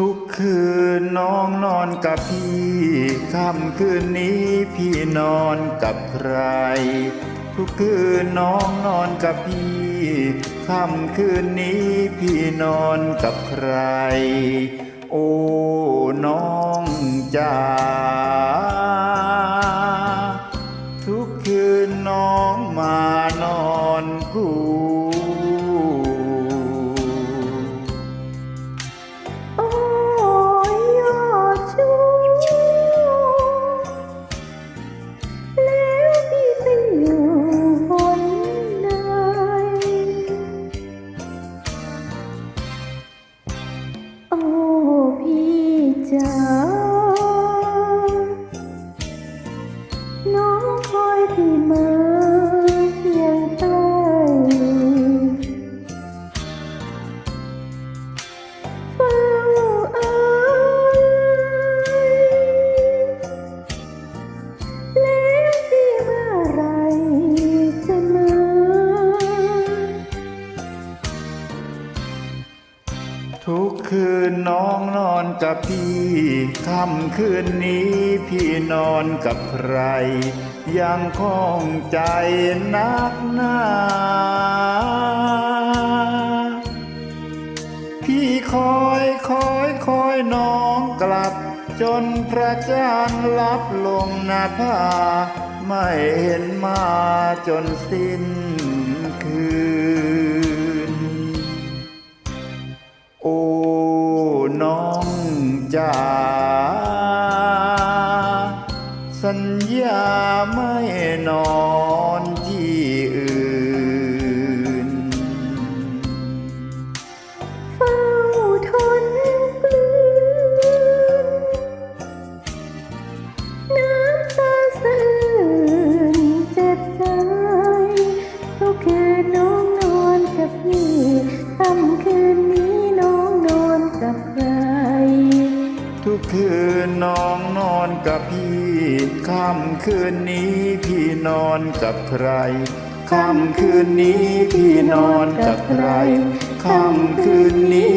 ทุกคืนน้องนอนกับพี่ค่ำคืนนี้พี่นอนกับใคร ทุกคืนน้องนอนกับพี่ค่ำคืนนี้พี่นอนกับใคร โอ้น้องจ๋าทุกคืนน้องมานอนกู ทุกคืนน้องนอนกับพี่ค่ำคืนนี้พี่นอนกับใคร ยังคล้องใจนักหนาพี่คอยคอยคอยน้องกลับ จนพระจันทร์ลับลงหน้าผาไม่เห็นมาจนสิ้น น้องจ๋าสัญญาไม่นอนที่อื่น กคืนน้องนอนกับพี่ค่ำคืนนี้พี่นอนกับใครค่ำคืนนี้พี่นอนกับใครค่ำคืนนี้